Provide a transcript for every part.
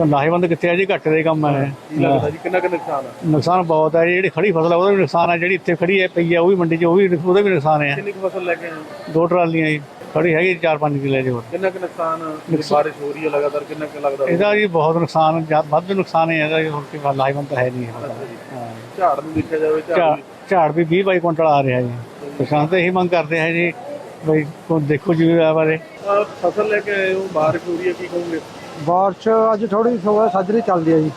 ਲਾਹੇਵੰਦ ਕਿੱਥੇ ਆ ਜੀ? ਘੱਟੇ ਦੇ ਕੰਮ ਹੈ ਕੀ ਲੱਗਦਾ ਜੀ? ਕਿੰਨਾ ਕੁ ਨੁਕਸਾਨ ਆ? ਨੁਕਸਾਨ ਬਹੁਤ ਹੈ ਜੀ, ਜਿਹੜੀ ਖੜੀ ਫਸਲ ਆ ਉਹਦਾ ਵੀ ਨੁਕਸਾਨ ਹੈ ਜਿਹੜੀ ਇੱਥੇ ਖੜੀ ਹੈ ਪਈ ਹੈ ਉਹ ਵੀ ਮੰਡੀ 'ਚ ਉਹ ਵੀ ਉਹਦਾ ਵੀ ਨੁਕਸਾਨ ਹੈ ਕਿੰਨੀ ਕੁ ਫਸਲ ਲੈ ਕੇ ਆਏ ਹੋ? ਦੋ ਟਰਾਲੀਆਂ ਜੀ। ਖੜੀ ਹੈਗੀ 4-5 ਕਿੱਲੇ ਦੀ ਹੋਰ। ਕਿੰਨਾ ਕੁ ਨੁਕਸਾਨ? ਜਿਹੜੀ ਬਾਰਿਸ਼ ਹੋ ਰਹੀ ਹੈ ਲਗਾਤਾਰ ਕਿੰਨਾ ਕੁ ਲੱਗਦਾ? ਇਹਦਾ ਜੀ ਬਹੁਤ ਨੁਕਸਾਨ ਵੱਧ ਨੁਕਸਾਨ ਹੈ ਇਹਦਾ ਜੀ, ਹੋਰ ਕੀ ਲਾਹੇਵੰਦ ਤਾਂ ਹੈ ਨਹੀਂ ਇਹ। ਹਾਂ। ਝਾੜ ਨੂੰ ਦੇਖਿਆ ਜਾਵੇ ਝਾੜ ਝਾੜ ਝਾੜ ਵੀ 20 22 ਕੁਇੰਟਲ ਆ ਰਿਹਾ ਜੀ। ਕਿਸਾਨ ਤਾਂ ਇਹੀ ਮੰਗ ਕਰਦੇ ਹੈ ਜੀ ਬਈ ਕੋਈ ਦੇਖੋ ਜੀ ਇਹ ਬਾਰੇ। ਫਸਲ ਲੈ ਕੇ ਆਏ ਹੋ ਬਾਰਿਸ਼ ਹੋ ਰਹੀ ਹੈ ਕੀ ਕਹੋਗੇ? ਬਾਰਿਸ਼ ਅੱਜ ਥੋੜੀ ਸਵੇਰ ਸਾਜਰੀ ਚੱਲਦੀ ਹੈ ਜੀ।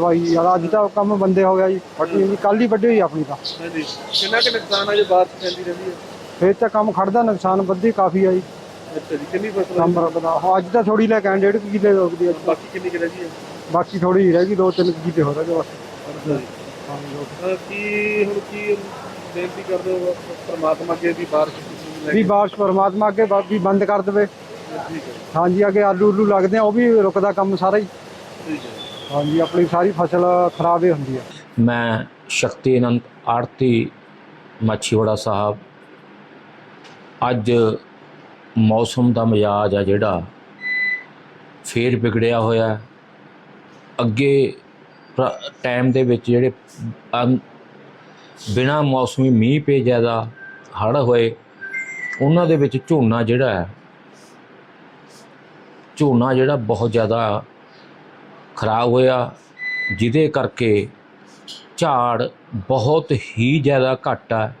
ਭਾਈ ਯਾਰ ਅੱਜ ਤਾਂ ਕੰਮ ਬੰਦੇ ਹੋ ਗਿਆ ਜੀ। ਵੱਡੀ ਜੀ ਕੱਲ ਹੀ ਵੱਡੀ ਹੋਈ ਆਪਣੀ ਤਾਂ। ਹਾਂਜੀ। ਕਿੰਨਾ ਕੁ ਨੁਕਸਾਨ ਆ ਜੇ ਬਾਰਿਸ਼ ਪੈਂਦੀ ਰਹਿੰਦੀ ਹੈ? ਫੇਰ ਤਾਂ ਕੰਮ ਖੜਦਾ ਨੁਕਸਾਨ ਵੱਧੀ ਕਾਫੀ ਆ ਜੀ। ਅੱਛਾ ਜੀ ਕਿੰਨੀ ਫਸਲ ਆ? ਕੰਮ ਰੱਬਦਾ ਅੱਜ ਤਾਂ ਥੋੜੀ ਲੈ ਕੇ ਆਏ ਡੇਢ ਕੁ ਕਿੱਲੇ ਰੋਕਦੀ ਅੱਜ। ਬਾਕੀ ਕਿੰਨੀ ਕੁ ਰਹਿ ਗਈ ਹੈ? ਬਾਕੀ ਥੋੜੀ ਰਹਿ ਗਈ ਦੋ ਤਿੰਨ ਕੁ ਕਿੱਲੇ ਹੋ ਰਹੇ ਬਸ ਜੀ। ਅਹ ਕੀ ਹੁਣ ਕੀ ਬੇਨਤੀ ਕਰਦੇ ਹੋ ਪਰਮਾਤਮਾ ਅੱਗੇ ਵੀ ਬਾਰਿਸ਼ ਲੈ ਵੀ ਬਾਰਿਸ਼ ਪਰਮਾਤਮਾ ਅੱਗੇ ਬਾ- ਵੀ ਬੰਦ ਕਰ ਦੇਵੇ। ਹੈ ਹਾਂਜੀ ਅੱਗੇ ਆਲੂ ਉਲੂ ਲੱਗਦੇ ਆ ਉਹ ਵੀ ਰੁਕਦਾ ਕੰਮ ਸਾਰਾ ਹੀ। ਹਾਂਜੀ ਆਪਣੀ ਸਾਰੀ ਫਸਲ ਖਰਾਬ ਹੀ ਹੁੰਦੀ ਹੈ ਮੈਂ ਸ਼ਕਤੀ ਅਨੰਤ ਆਰਤੀ ਮਾਛੀਵਾੜਾ ਸਾਹਿਬ। ਅੱਜ ਮੌਸਮ ਦਾ ਮਿਜਾਜ ਆ ਜਿਹੜਾ ਫੇਰ ਵਿਗੜਿਆ ਹੋਇਆ। ਅੱਗੇ ਟਾਈਮ ਦੇ ਵਿੱਚ ਜਿਹੜੇ ਬਿਨਾਂ ਮੌਸਮੀ ਮੀਂਹ ਪੇ ਜ਼ਿਆਦਾ ਹੜ੍ਹ ਹੋਏ ਉਹਨਾਂ ਦੇ ਵਿੱਚ ਝੋਨਾ ਜਿਹੜਾ ਹੈ ਝੋਨਾ ਜਿਹੜਾ ਬਹੁਤ ਜ਼ਿਆਦਾ ਖਰਾਬ ਹੋਇਆ, ਜਿਹਦੇ ਕਰਕੇ ਝਾੜ ਬਹੁਤ ਹੀ ਜ਼ਿਆਦਾ ਘੱਟ ਆ।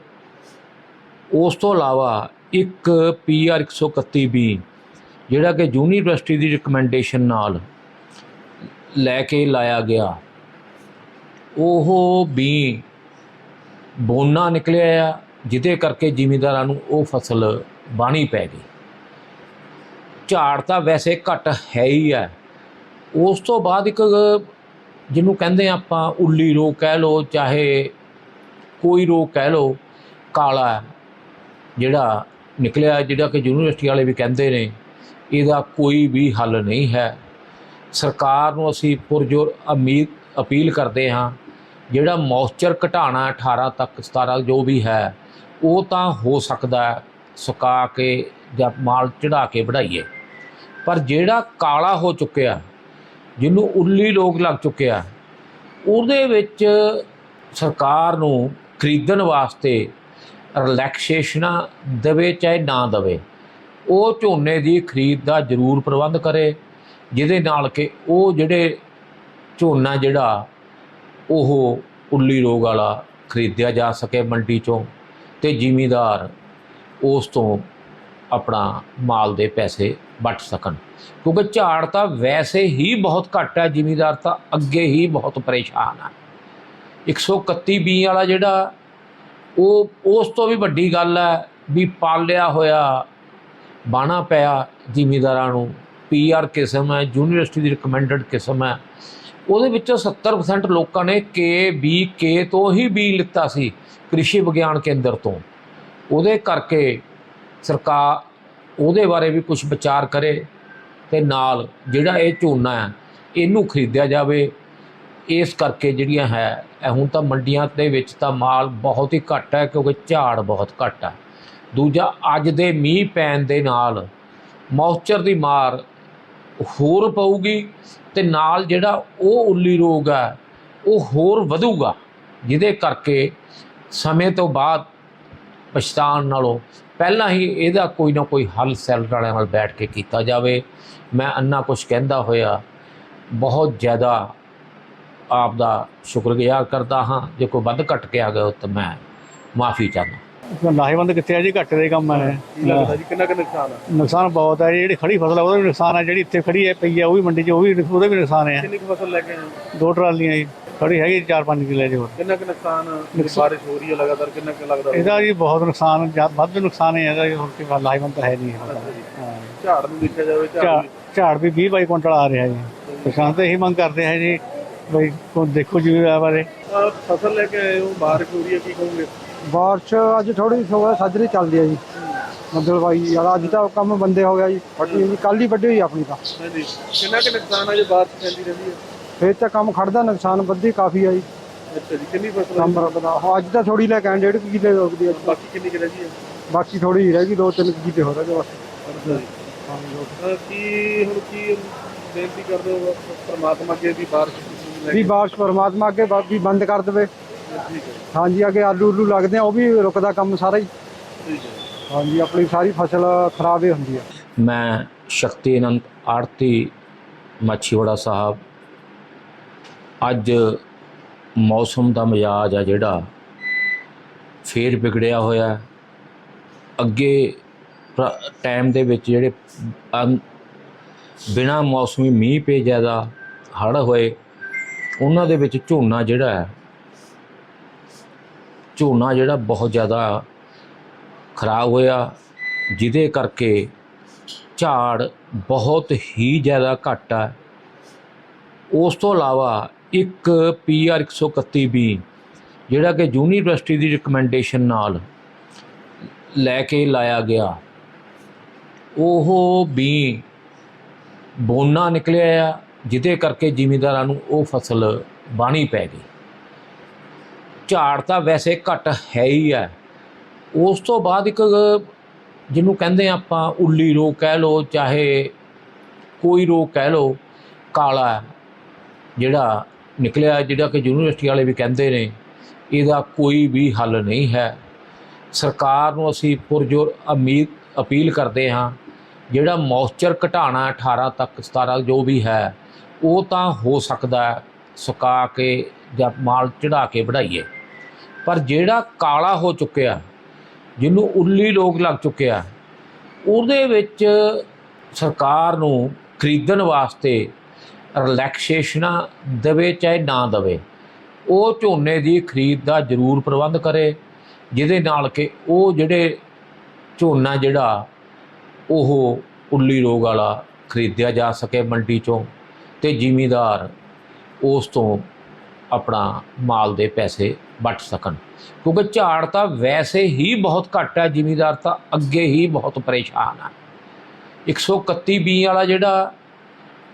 ਉਸ ਤੋਂ ਇਲਾਵਾ ਇੱਕ ਪੀਆਰ 131 ਵੀ ਜਿਹੜਾ ਕਿ ਯੂਨੀਵਰਸਿਟੀ ਦੀ ਰਿਕਮੈਂਡੇਸ਼ਨ ਨਾਲ ਲੈ ਕੇ ਲਾਇਆ ਗਿਆ। ਉਹ ਵੀ ਬੋਨਾ ਨਿਕਲਿਆ ਆ, ਜਿਹਦੇ ਕਰਕੇ ਜ਼ਿਮੀਂਦਾਰਾਂ ਨੂੰ ਉਹ ਫਸਲ ਬਾਣੀ ਪੈ ਗਈ। ਝਾੜ ਤਾਂ ਵੈਸੇ ਘੱਟ ਹੈ ਹੀ ਹੈ। ਉਸ ਤੋਂ ਬਾਅਦ ਇੱਕ ਜਿਹਨੂੰ ਕਹਿੰਦੇ ਆ ਆਪਾਂ ਉੱਲੀ ਰੋਗ ਕਹਿ ਲਓ, ਚਾਹੇ ਕੋਈ ਰੋਗ ਕਹਿ ਲਓ, ਕਾਲਾ ਜਿਹੜਾ ਨਿਕਲਿਆ, ਜਿਹੜਾ ਕਿ ਯੂਨੀਵਰਸਿਟੀ ਵਾਲੇ ਵੀ ਕਹਿੰਦੇ ਨੇ, ਇਹਦਾ ਕੋਈ ਵੀ ਹੱਲ ਨਹੀਂ ਹੈ। ਸਰਕਾਰ ਨੂੰ ਅਸੀਂ ਪੁਰਜੋਰ ਉਮੀਦ, ਅਪੀਲ ਕਰਦੇ ਹਾਂ, ਜਿਹੜਾ ਮੌਇਸਚਰ ਘਟਾਣਾ 18 ਤੱਕ 17 ਜੋ ਵੀ ਹੈ, ਉਹ ਤਾਂ ਹੋ ਸਕਦਾ ਸੁਕਾ ਕੇ ਜਾਂ ਮਾਲ ਚੜਾ ਕੇ ਵਧਾਈਏ ਪਰ ਜਿਹੜਾ ਕਾਲਾ ਹੋ ਚੁੱਕਿਆ, ਜਿਹਨੂੰ ਉੱਲੀ ਲੋਕ ਲੱਗ ਚੁੱਕਿਆ ਉਹਦੇ ਵਿੱਚ ਸਰਕਾਰ ਨੂੰ ਖਰੀਦਣ ਵਾਸਤੇ ਰਿਲੈਕਸੇਸ਼ਨਾਂ ਦੇਵੇ ਚਾਹੇ ਨਾ ਦੇਵੇ, ਉਹ ਝੋਨੇ ਦੀ ਖਰੀਦ ਦਾ ਜ਼ਰੂਰ ਪ੍ਰਬੰਧ ਕਰੇ, ਜਿਹਦੇ ਨਾਲ ਕਿ ਉਹ ਜਿਹੜੇ ਝੋਨਾ ਜਿਹੜਾ, ਉਹ ਉੱਲੀ ਰੋਗ ਵਾਲਾ ਖਰੀਦਿਆ ਜਾ ਸਕੇ ਮੰਡੀ ਚੋਂ ਤੇ ਜ਼ਿਮੀਦਾਰ ਉਸ ਤੋਂ ਆਪਣਾ ਮਾਲ ਦੇ ਪੈਸੇ ਬਚ ਸਕਣ। ਕਿਉਂਕਿ ਝਾੜ ਤਾਂ ਵੈਸੇ ਹੀ ਬਹੁਤ ਘੱਟ ਹੈ, ਜ਼ਿਮੀਦਾਰ ਤਾਂ ਅੱਗੇ ਹੀ ਬਹੁਤ ਪਰੇਸ਼ਾਨ ਹੈ 131 ਬੀ ਵਾਲਾ ਜਿਹੜਾ, ਉਹ, ਉਸ ਤੋਂ ਵੀ ਵੱਡੀ ਗੱਲ ਹੈ ਵੀ ਪਾਲਿਆ ਹੋਇਆ, ਬਾਣਾ ਪਿਆ ਜ਼ਿਮੀਦਾਰਾਂ ਨੂੰ। ਪੀਆਰ ਕਿਸਮ ਹੈ, ਯੂਨੀਵਰਸਿਟੀ ਦੀ ਰਿਕਮੈਂਡਡ ਕਿਸਮ ਹੈ। ਉਹਦੇ ਵਿੱਚੋਂ 70% ਲੋਕਾਂ ਨੇ ਕੇ ਬੀ ਕੇ ਤੋਂ ਹੀ ਬੀ ਲਿੱਤਾ ਸੀ, ਕ੍ਰਿਸ਼ੀ ਵਿਗਿਆਨ ਕੇਂਦਰ ਤੋਂ। ਉਹਦੇ ਕਰਕੇ ਸਰਕਾਰ ਉਹਦੇ ਬਾਰੇ ਵੀ ਕੁਝ ਵਿਚਾਰ ਕਰੇ ਤੇ ਨਾਲ ਜਿਹੜਾ ਇਹ ਝੋਨਾ ਹੈ, ਇਹਨੂੰ ਖਰੀਦਿਆ ਜਾਵੇ। ਇਸ ਕਰਕੇ ਜਿਹੜੀਆਂ ਹੈ ਹੁਣ ਤਾਂ ਮੰਡੀਆਂ ਦੇ ਵਿੱਚ ਤਾਂ ਮਾਲ ਬਹੁਤ ਹੀ ਘੱਟ ਹੈ ਕਿਉਂਕਿ ਝਾੜ ਬਹੁਤ ਘੱਟ ਹੈ। ਦੂਜਾ, ਅੱਜ ਦੇ ਮੀਂਹ ਪੈਣ ਦੇ ਨਾਲ ਮੌਇਸਚਰ ਦੀ ਮਾਰ ਹੋਰ ਪਊਗੀ ਤੇ ਨਾਲ ਜਿਹੜਾ ਉਹ ਉੱਲੀ ਰੋਗ ਹੈ, ਉਹ ਹੋਰ ਵਧੂਗਾ। ਜਿਹਦੇ ਕਰਕੇ ਸਮੇਂ ਤੋਂ ਬਾਅਦ ਪਛਤਾਣ ਨਾਲੋਂ ਪਹਿਲਾਂ ਹੀ ਇਹਦਾ ਕੋਈ ਨਾ ਕੋਈ ਹੱਲ ਸੈੱਲ ਵਾਲਿਆਂ ਨਾਲ ਬੈਠ ਕੇ ਕੀਤਾ ਜਾਵੇ। ਮੈਂ ਅੰਨਾ ਕੁਝ ਕਹਿੰਦਾ ਹੋਇਆ ਬਹੁਤ ਜ਼ਿਆਦਾ ਆਪ ਦਾ ਸ਼ੁਕਰਗੁਜ਼ਾਰ ਕਰਦਾ ਹਾਂ। ਜੇ ਕੋਈ ਵੱਧ ਘਟ ਕੇ ਆ ਗਿਆ ਤਾਂ ਮੈਂ ਮਾਫੀ ਚਾਹੁੰਦਾ। ਲਾਹੇਵੰਦ ਕਿੱਥੇ ਆ ਜੀ? ਘੱਟੇ ਦੇ ਕੰਮ ਕੀ ਲੱਗਦਾ ਜੀ ਕਿੰਨਾ ਕੁ ਨੁਕਸਾਨ ਆ? ਨੁਕਸਾਨ ਬਹੁਤ ਹੈ ਜੀ, ਜਿਹੜੀ ਖੜੀ ਫਸਲ ਆ ਉਹਦਾ ਵੀ ਨੁਕਸਾਨ ਹੈ ਜਿਹੜੀ ਇੱਥੇ ਖੜੀ ਹੈ ਪਈ ਹੈ ਉਹ ਵੀ ਮੰਡੀ 'ਚ ਉਹ ਵੀ ਉਹਦਾ ਵੀ ਨੁਕਸਾਨ ਹੈ ਕਿੰਨੀ ਕੁ ਫਸਲ ਲੈ ਕੇ ਆਏ ਹੋ? ਦੋ ਟਰਾਲੀਆਂ ਜੀ। ਖੜੀ ਹੈਗੀ 4-5 ਕਿੱਲੇ ਦੀ ਹੋਰ। ਕਿੰਨਾ ਕੁ ਨੁਕਸਾਨ ਬਾਰਿਸ਼ ਹੋ ਰਹੀ ਹੈ ਲਗਾਤਾਰ ਕਿੰਨਾ ਕੁ ਲੱਗਦਾ ਇਹਦਾ ਜੀ ਬਹੁਤ ਨੁਕਸਾਨ ਵੱਧ ਨੁਕਸਾਨ ਹੈ ਇਹਦਾ ਜੀ, ਹੋਰ ਕੀ ਲਾਹੇਵੰਦ ਤਾਂ ਹੈ ਨਹੀਂ। ਹਾਂ। ਝਾੜ ਨੂੰ ਦੇਖਿਆ ਜਾਵੇ ਝਾੜ ਵੀ 20 22 ਕੁਇੰਟਲ ਆ ਰਿਹਾ ਜੀ। ਕਿਸਾਨ ਤਾਂ ਇਹੀ ਮੰਗ ਕਰਦੇ ਹੈ ਜੀ ਬਈ ਕੋਈ ਦੇਖੋ ਜੀ ਇਹ ਬਾਰੇ। ਫਸਲ ਲੈ ਕੇ ਆਏ ਹੋ ਬਾਰਿਸ਼ ਹੋ ਰਹੀ ਹੈ ਕੀ ਕਹੋਗੇ? ਬਾਰਿਸ਼ ਅੱਜ ਥੋੜੀ ਸਵੇਰ ਸਾਜਰੀ ਚੱਲਦੀ ਹੈ ਜੀ। ਭਾਈ ਯਾਰ ਅੱਜ ਤਾਂ ਕੰਮ ਬੰਦੇ ਹੋ ਗਿਆ ਜੀ ਜੀ ਕੱਲ ਹੀ ਵੱਡੀ ਹੋਈ ਆਪਣੀ ਤਾਂ। ਹਾਂਜੀ। ਕਿੰਨਾ ਕੁ ਨੁਕਸਾਨ ਆ ਜੇ ਬਾਰਿਸ਼ ਪੈਂਦੀ ਰਹਿੰਦੀ ਹੈ? ਫੇਰ ਤਾਂ ਕੰਮ ਖੜਦਾ ਨੁਕਸਾਨ ਵੱਧੀ ਕਾਫੀ ਆ ਜੀ। ਅੱਛਾ ਜੀ ਕਿੰਨੀ ਫਸਲ ਆ? ਕੰਮ ਰੱਬਦਾ ਅੱਜ ਤਾਂ ਥੋੜੀ ਲੈ ਕੇ ਆਏ ਡੇਢ ਕੁ ਕਿੱਲੇ ਰੋਕਦੀ ਅੱਜ ਬਾਕੀ ਕਿੰਨੀ ਕੁ ਰਹਿ ਗਈ ਹੈ? ਬਾਕੀ ਥੋੜੀ ਰਹਿ ਗਈ ਦੋ ਤਿੰਨ ਕੁ ਕਿੱਲੇ ਹੋ ਰਹੇ ਬਸ ਅੱਛਾ ਜੀ। ਅਹ ਕੀ ਹੁਣ ਕੀ ਬੇਨਤੀ ਕਰਦੇ ਹੋ ਪ੍ਰਮਾਤਮਾ ਅੱਗੇ ਵੀ ਬਾਰਿਸ਼ ਨੂੰ ਲੈ ਵੀ ਕੇ? ਬਾਰਿਸ਼ ਪਰਮਾਤਮਾ ਅੱਗੇ ਬੰਦ ਕਰ ਦੇਵੇ। ਠੀਕ ਹੈ ਹਾਂਜੀ ਅੱਗੇ ਆਲੂ ਉਲੂ ਲੱਗਦੇ ਆ ਉਹ ਵੀ ਰੁਕਦਾ ਕੰਮ ਸਾਰਾ ਹੀ। ਠੀਕ ਹੈ ਹਾਂਜੀ ਆਪਣੀ ਸਾਰੀ ਫਸਲ ਖਰਾਬ ਹੀ ਹੁੰਦੀ ਹੈ ਮੈਂ ਸ਼ਕਤੀ ਅਨੰਤ ਆਰਤੀ ਮਾਛੀਵਾੜਾ ਸਾਹਿਬ ਅੱਜ ਮੌਸਮ ਦਾ ਮਿਜਾਜ ਆ ਜਿਹੜਾ, ਫੇਰ ਵਿਗੜਿਆ ਹੋਇਆ। ਅੱਗੇ ਟਾਈਮ ਦੇ ਵਿੱਚ ਜਿਹੜੇ ਅਨ- ਬਿਨਾਂ ਮੌਸਮੀ ਮੀਂਹ ਪੇ ਜ਼ਿਆਦਾ ਹੜ੍ਹ ਹੋਏ, ਉਹਨਾਂ ਦੇ ਵਿੱਚ ਝੋਨਾ ਜਿਹੜਾ ਹੈ, ਝੋਨਾ ਜਿਹੜਾ ਬਹੁਤ ਜ਼ਿਆਦਾ ਖਰਾਬ ਹੋਇਆ, ਜਿਹਦੇ ਕਰਕੇ ਝਾੜ ਬਹੁਤ ਹੀ ਜ਼ਿਆਦਾ ਘੱਟ ਹੈ ਉਸ ਤੋਂ ਇਲਾਵਾ ਇੱਕ ਪੀਆਰ 131 ਵੀ ਜਿਹੜਾ ਕਿ ਯੂਨੀਵਰਸਿਟੀ ਦੀ ਰਿਕਮੈਂਡੇਸ਼ਨ ਨਾਲ ਲੈ ਕੇ ਲਾਇਆ ਗਿਆ। ਉਹ ਵੀ ਬੋਨਾ ਨਿਕਲਿਆ ਆ, ਜਿਹਦੇ ਕਰਕੇ ਜ਼ਿਮੀਂਦਾਰਾਂ ਨੂੰ ਉਹ ਫਸਲ ਬਾਣੀ ਪੈ ਗਈ। ਝਾੜ ਤਾਂ ਵੈਸੇ ਘੱਟ ਹੈ ਹੀ ਹੈ ਉਸ ਤੋਂ ਬਾਅਦ ਇੱਕ ਜਿਹਨੂੰ ਕਹਿੰਦੇ ਆ ਆਪਾਂ ਉੱਲੀ ਰੋਗ ਕਹਿ ਲਓ, ਚਾਹੇ ਕੋਈ ਰੋਗ ਕਹਿ ਲਓ, ਕਾਲਾ, ਜਿਹੜਾ ਨਿਕਲਿਆ, ਜਿਹੜਾ ਕਿ ਯੂਨੀਵਰਸਿਟੀ ਵਾਲੇ ਵੀ ਕਹਿੰਦੇ ਨੇ, ਇਹਦਾ ਕੋਈ ਵੀ ਹੱਲ ਨਹੀਂ ਹੈ। ਸਰਕਾਰ ਨੂੰ ਅਸੀਂ ਪੁਰਜੋਰ ਉਮੀਦ ਅਪੀਲ ਕਰਦੇ ਹਾਂ, ਜਿਹੜਾ ਮੌਇਸਚਰ ਘਟਾਣਾ 18 ਤੱਕ 17 ਜੋ ਵੀ ਹੈ, ਉਹ ਤਾਂ ਹੋ ਸਕਦਾ ਸੁਕਾ ਕੇ ਜਾਂ ਮਾਲ ਚੜਾ ਕੇ ਵਧਾਈਏ ਪਰ ਜਿਹੜਾ ਕਾਲਾ ਹੋ ਚੁੱਕਿਆ, ਜਿਹਨੂੰ ਉੱਲੀ ਲੋਕ ਲੱਗ ਚੁੱਕਿਆ ਉਹਦੇ ਵਿੱਚ ਸਰਕਾਰ ਨੂੰ ਖਰੀਦਣ ਵਾਸਤੇ ਰਿਲੈਕਸੇਸ਼ਨਾਂ ਦੇਵੇ ਚਾਹੇ ਨਾ ਦੇਵੇ, ਉਹ ਝੋਨੇ ਦੀ ਖਰੀਦ ਦਾ ਜ਼ਰੂਰ ਪ੍ਰਬੰਧ ਕਰੇ, ਜਿਹਦੇ ਨਾਲ ਕਿ ਉਹ ਜਿਹੜੇ ਝੋਨਾ ਜਿਹੜਾ, ਉਹ ਉੱਲੀ ਰੋਗ ਵਾਲਾ ਖਰੀਦਿਆ ਜਾ ਸਕੇ ਮੰਡੀ ਚੋਂ ਤੇ ਜ਼ਿਮੀਦਾਰ ਉਸ ਤੋਂ ਆਪਣਾ ਮਾਲ ਦੇ ਪੈਸੇ ਬਚ ਸਕਣ। ਕਿਉਂਕਿ ਝਾੜ ਤਾਂ ਵੈਸੇ ਹੀ ਬਹੁਤ ਘੱਟ ਹੈ, ਜ਼ਿਮੀਦਾਰ ਤਾਂ ਅੱਗੇ ਹੀ ਬਹੁਤ ਪਰੇਸ਼ਾਨ ਹੈ 131 ਬੀ ਵਾਲਾ ਜਿਹੜਾ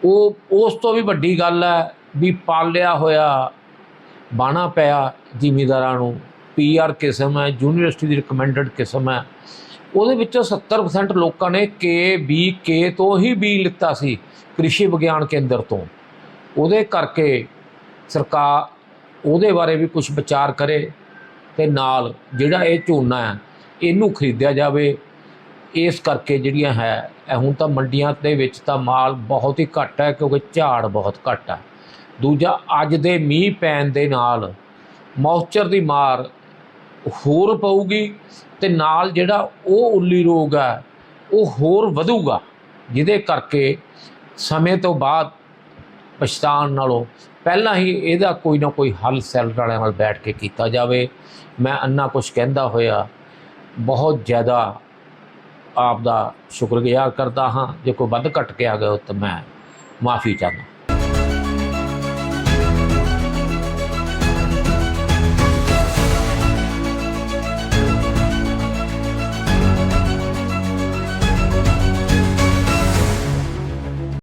ਉਹ, ਉਸ ਤੋਂ ਵੀ ਵੱਡੀ ਗੱਲ ਹੈ ਵੀ ਪਾਲਿਆ ਹੋਇਆ ਬਾਣਾ ਪਿਆ ਜ਼ਿਮੀਦਾਰਾਂ ਨੂੰ। ਪੀਆਰ ਕਿਸਮ ਹੈ, ਯੂਨੀਵਰਸਿਟੀ ਦੀ ਰਿਕਮੈਂਡਡ ਕਿਸਮ ਹੈ। ਉਹਦੇ ਵਿੱਚੋਂ 70% ਲੋਕਾਂ ਨੇ ਕੇ ਬੀ ਕੇ ਤੋਂ ਹੀ ਬੀ ਲਿੱਤਾ ਸੀ ਕ੍ਰਿਸ਼ੀ ਵਿਗਿਆਨ ਕੇਂਦਰ ਤੋਂ। ਉਹਦੇ ਕਰਕੇ ਸਰਕਾਰ ਉਹਦੇ ਬਾਰੇ ਵੀ ਕੁਝ ਵਿਚਾਰ ਕਰੇ ਤੇ ਨਾਲ ਜਿਹੜਾ ਇਹ ਝੋਨਾ ਹੈ, ਇਹਨੂੰ ਖਰੀਦਿਆ ਜਾਵੇ। ਇਸ ਕਰਕੇ ਜਿਹੜੀਆਂ ਹੈ, ਇਹ ਹੁਣ ਤਾਂ ਮੰਡੀਆਂ ਦੇ ਵਿੱਚ ਤਾਂ ਮਾਲ ਬਹੁਤ ਹੀ ਘੱਟ ਹੈ, ਕਿਉਂਕਿ ਝਾੜ ਬਹੁਤ ਘੱਟ ਹੈ। ਦੂਜਾ, ਅੱਜ ਦੇ ਮੀਂਹ ਪੈਣ ਦੇ ਨਾਲ ਮੌਇਸਚਰ ਦੀ ਮਾਰ ਹੋਰ ਪਊਗੀ ਤੇ ਨਾਲ ਜਿਹੜਾ ਉਹ ਉੱਲੀ ਰੋਗ ਹੈ, ਉਹ ਹੋਰ ਵਧੂਗਾ, ਜਿਹਦੇ ਕਰਕੇ ਸਮੇਂ ਤੋਂ ਬਾਅਦ ਪਛਤਾਣ ਨਾਲੋਂ ਪਹਿਲਾਂ ਹੀ ਇਹਦਾ ਕੋਈ ਨਾ ਕੋਈ ਹੱਲ ਸੈੱਲ ਵਾਲਿਆਂ ਨਾਲ ਬੈਠ ਕੇ ਕੀਤਾ ਜਾਵੇ। ਮੈਂ ਅੰਨਾ ਕੁਝ ਕਹਿੰਦਾ ਹੋਇਆ, ਬਹੁਤ ਜ਼ਿਆਦਾ ਆਪ ਦਾ ਸ਼ੁਕਰਗੁਜ਼ਾਰ ਕਰਦਾ ਹਾਂ। ਜੇ ਕੋਈ ਵੱਧ ਘਟ ਕੇ ਆ ਗਿਆ ਤਾਂ ਮੈਂ ਮਾਫੀ ਚਾਹੁੰਦਾ।